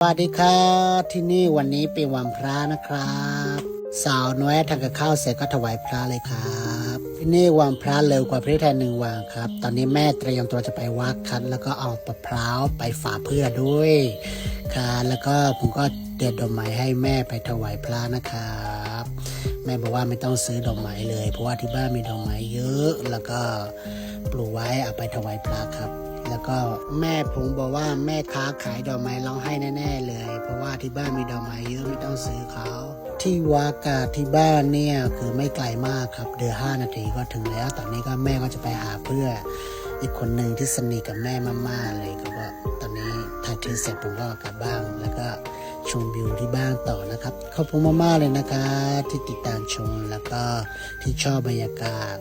สวัสดีครับที่นี่วันนี้เป็นวันพระนะครับ สาวน้อยทำกับข้าวเสร็จก็ถวายพระเลยครับที่นี่วันพระเร็วกว่าประเทศไทยหนึ่งวันครับ ตอนนี้แม่เตรียมตัวจะไปวัดคัดแล้วก็เอามะพร้าวไปฝากเพื่อด้วยครับแล้วก็ผมก็เด็ดดอกไม้ให้แม่ไปถวายพระนะครับแม่บอกว่าไม่ต้องซื้อดอกไม้เลย เพราะว่าที่บ้านมีดอกไม้เยอะ แล้วก็ปลูกไว้เอาไปถวายพระครับ แล้วก็แม่ผมบอกว่าแม่ค้าขายดอกไม้ร้องไห้แน่ๆเลย เพราะว่าที่บ้านมีดอกไม้เยอะไม่ต้องซื้อเขาที่วากาที่บ้านเนี่ยคือไม่ไกลมากครับเดือห้านาทีก็ถึงแล้ว ตอนนี้ก็แม่ก็จะไปหาเพื่ออีกคนหนึ่งที่สนิทกับแม่มากๆเลยก็ว่าตอนนี้ถ่ายทีเสร็จผมก็กลับบ้านแล้วก็ชมวิวที่บ้านต่อนะครับขอบคุณมากๆเลยนะครับที่ติดตามชมแล้วก็ที่ชอบบรรยากาศ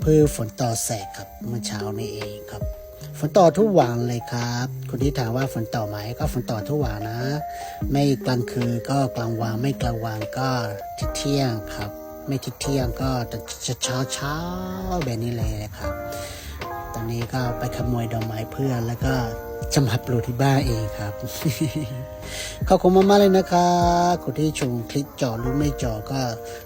เพื่อฝนต่อแสกครับเมื่อเช้านี้เองครับ ฝนต่อทุกวันเลยครับ คนที่ถามว่าฝนต่อไหมก็ฝนต่อทุกวันนะ ไม่กลางคืนก็กลางวันไม่กลางวันก็ทิเที่ยงครับ ไม่ทิเที่ยงก็จะเช้าเช้าแบบนี้เลยนะครับ ตอนนี้ก็ไปขโมยดอกไม้เพื่อนแล้วก็จะมาปลูกที่บ้านเองครับ ขอบคุณมากๆเลยนะครับคนที่ชมคลิปจอหรือไม่จอก็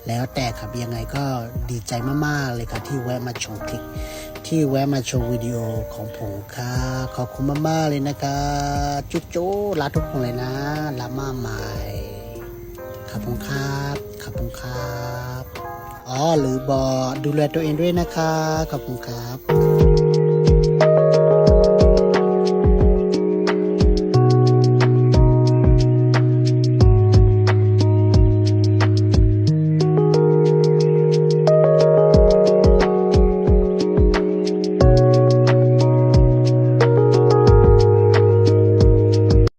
แล้วแต่ครับยังไงก็ดีใจมากๆเลยครับที่แวะมาชมคลิป ที่แวะมาชมวิดีโอของผมครับขอบคุณมากๆเลยนะครับจุ๊จุ๊ลาทุกคนเลยนะรักมาใหม่ขอบคุณครับขอบคุณครับ อ๋อ หรือบอดูแลตัวเองด้วยนะครับขอบคุณครับ